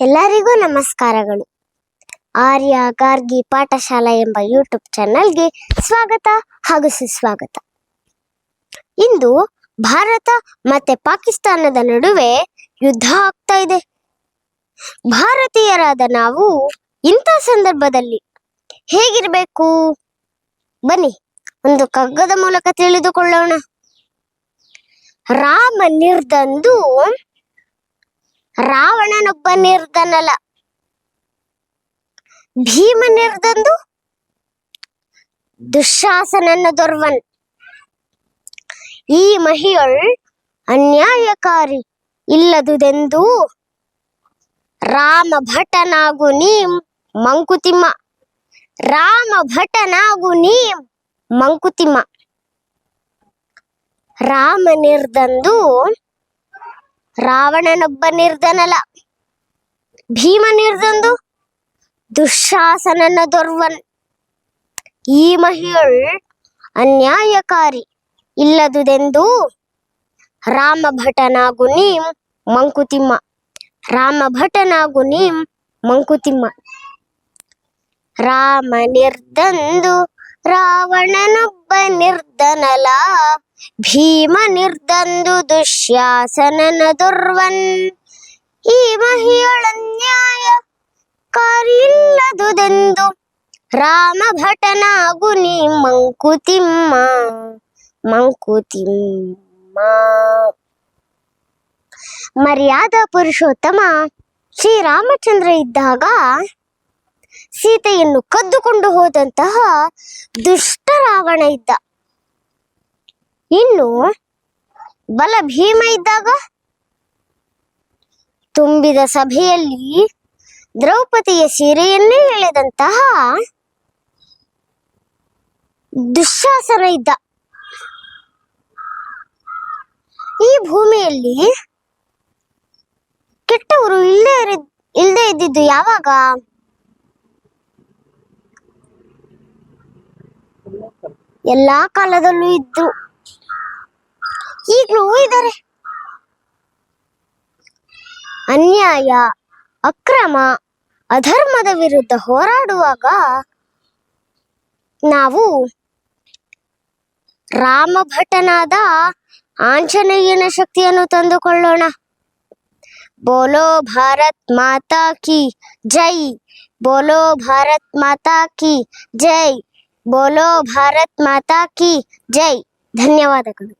ಎಲ್ಲರಿಗೂ ನಮಸ್ಕಾರಗಳು. ಆರ್ಯ ಗಾರ್ಗಿ ಪಾಠಶಾಲಾ ಎಂಬ ಯೂಟ್ಯೂಬ್ ಚಾನೆಲ್ಗೆ ಸ್ವಾಗತ ಹಾಗೂ ಸುಸ್ವಾಗತ. ಇಂದು ಭಾರತ ಮತ್ತೆ ಪಾಕಿಸ್ತಾನದ ನಡುವೆ ಯುದ್ಧ ಆಗ್ತಾ ಇದೆ. ಭಾರತೀಯರಾದ ನಾವು ಇಂಥ ಸಂದರ್ಭದಲ್ಲಿ ಹೇಗಿರಬೇಕು? ಬನ್ನಿ, ಒಂದು ಕಗ್ಗದ ಮೂಲಕ ತಿಳಿದುಕೊಳ್ಳೋಣ. ರಾಮ ನಿರ್ದಂದು ರಾವಣನೊಬ್ಬ ಭೀಮನಿರ್ದಂದು ಭೀಮ ನಿರ್ದಂದು ದುಶಾಸನನ ದೊರ್ವನ್. ಈ ಮಹಿಯೊಳ್ ಅನ್ಯಾಯಕಾರಿ ಇಲ್ಲದುದೆಂದು ರಾಮ ಭಟನಾಗು ನೀ ಮಂಕುತಿಮ್ಮ. ರಾಮ ಭಟನಾಗು ನೀ ಮಂಕುತಿಮ್ಮ. ರಾಮ ರಾವಣನೊಬ್ಬ ನಿರ್ಧನಲ. ಭೀಮ ನಿರ್ದಂದು ದುಶಾಸನನ ದೊರ್ವನ್. ಈ ಮಹಿಳ ಅನ್ಯಾಯಕಾರಿ. ಇಲ್ಲದುದೆಂದು ರಾಮಭಟನಾಗು ನೀಂ ಮಂಕುತಿಮ್ಮ. ರಾಮಭಟನಾಗು ನೀಂ ಮಂಕುತಿಮ್ಮ. ರಾಮ ನಿರ್ದಂದು ರಾವಣನೊಬ್ಬ ನಿರ್ಧನಲ. ಭೀಮ ನಿರ್ದಂದು ದುಶ್ಯಾಸನನ ದುರ್ವನ್. ಈ ಮಹಿಯಳನ್ಯಾಯ ಕಾರಿಲ್ಲದುದೆಂದು ರಾಮ ಭಟನಾಗು ನೀ ಮಂಕುತಿಮ್ಮ. ಮಂಕುತಿಮ್ಮ. ಮರ್ಯಾದ ಪುರುಷೋತ್ತಮ. ಶ್ರೀರಾಮಚಂದ್ರ ಇದ್ದಾಗ ಸೀತೆಯನ್ನು ಕದ್ದುಕೊಂಡು ಹೋದಂತಹ ದುಷ್ಟ ರಾವಣ ಇದ್ದ. ಇನ್ನು ಬಲ ಭೀಮ ಇದ್ದಾಗ ತುಂಬಿದ ಸಭೆಯಲ್ಲಿ ದ್ರೌಪದಿಯ ಸೀರೆಯನ್ನೇ ಎಳೆದಂತಹ ದುಶ್ಯಾಸನ ಇದ್ದ. ಈ ಭೂಮಿಯಲ್ಲಿ ಕೆಟ್ಟವರು ಇಲ್ಲದೆ ಇರಿ- ಇಲ್ಲದೆ ಇದ್ದಿದ್ದು ಯಾವಾಗ? ಎಲ್ಲಾ ಕಾಲದಲ್ಲೂ ಇದ್ದು ಈಗಲೂ ಇದ್ದಾರೆ. ಅನ್ಯಾಯ, ಅಕ್ರಮ, ಅಧರ್ಮದ ವಿರುದ್ಧ ಹೋರಾಡುವಾಗ ನಾವು ರಾಮಭಟನಾದ ಆಂಜನೇಯನ ಶಕ್ತಿಯನ್ನು ತಂದುಕೊಳ್ಳೋಣ. ಬೋಲೋ ಭಾರತ್ ಮಾತಾ ಕಿ ಜೈ, ಬೋಲೋ ಭಾರತ್ ಮಾತಾ ಕಿ ಜೈ. ಬೋಲೋ ಭಾರತ್ ಮಾತಾ ಕಿ ಜೈ ಧನ್ಯವಾದಗಳು